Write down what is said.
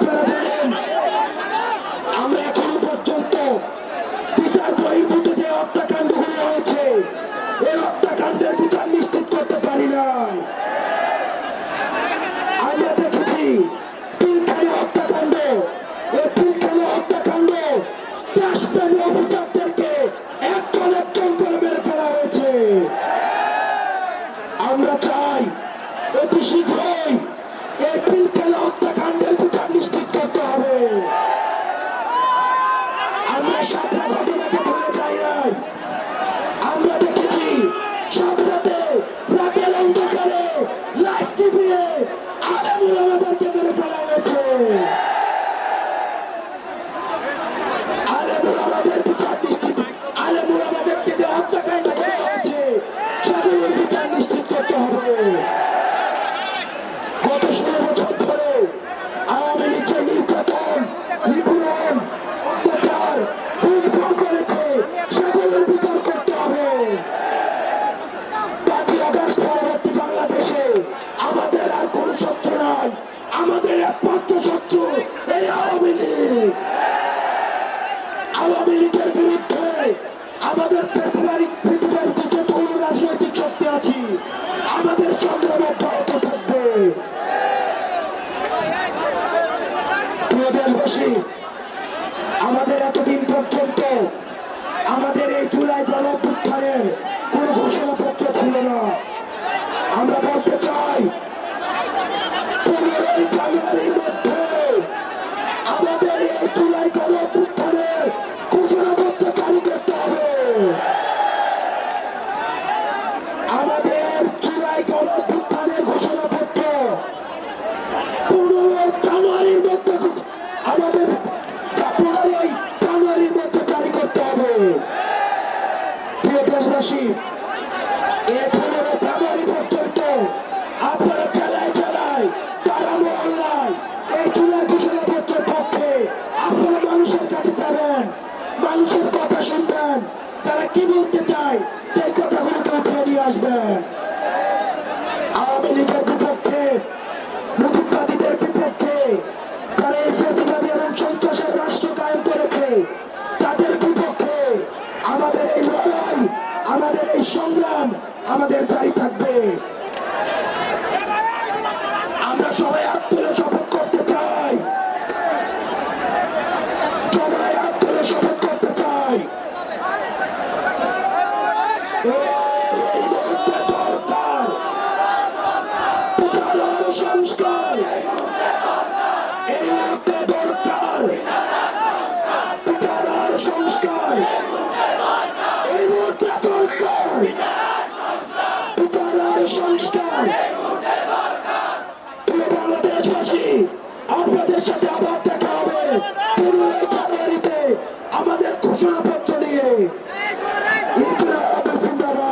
আপনারা জানেন, আমরা নিশ্চিত করতে পারি নাই। আমরা দেখেছি পিলখানা হত্যাকাণ্ড, এই পিলখানা হত্যাকাণ্ড দেশপ্রেমী অফিসারদেরকে একজন একজন করে হয়েছে। আমরা চাই অতি শীঘ্রই গত ষোলো বছর আমাদের এতদিন পর্যন্ত আমাদের এই জুলাই গণঅভ্যুত্থানের দেশবাসী এই পনেরো জানুয়ারি পর্যন্ত। আপনারা জেলায় জেলায় এই চুলার ঘোষণাপত্রের পক্ষে আপনারা মানুষের কাছে যাবেন, মানুষের কথা শুনবেন, তারা কি বলতে চায়? সংগ্রাম আমাদের জারি থাকবে। আমরা সবাই হাত তুলে শপথ করতে চাই। সবাই হাত তুলে শপথ করতে চাই। দরকার। বিচার আর সংস্কার। প্রিয় বাংলাদেশবাসী আপনাদের সাথে আবার